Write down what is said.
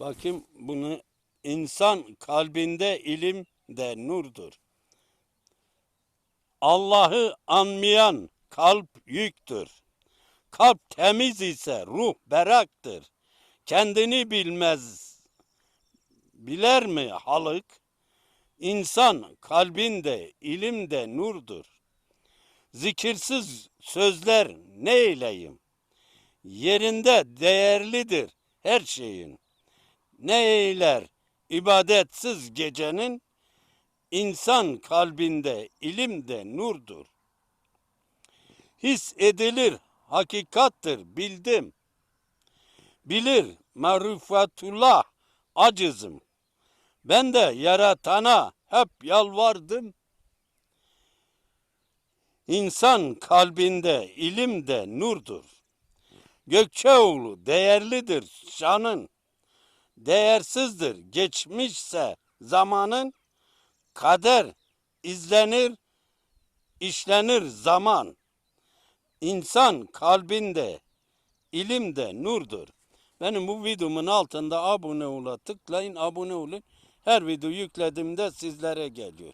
Bakayım bunu insan kalbinde ilim de nurdur. Allah'ı anmayan kalp yüktür. Kalp temiz ise ruh beraktır. Kendini bilmez. Biler mi halık? İnsan kalbinde ilim de nurdur. Zikirsiz sözler ne eyleyim? Yerinde değerlidir her şeyin. Ne eyler ibadetsiz gecenin? İnsan kalbinde ilim de nurdur. His edilir, hakikattır, bildim. Bilir, marifetullah, acızım. Ben de yaratana hep yalvardım. İnsan kalbinde ilim de nurdur. Gökçeoğlu değerlidir şanın. Değersizdir geçmişse zamanın. Kader izlenir, işlenir zaman. İnsan kalbinde ilim de nurdur. Benim bu videomun altında abone ola tıklayın, abone olun. Her video yüklediğimde sizlere geliyor.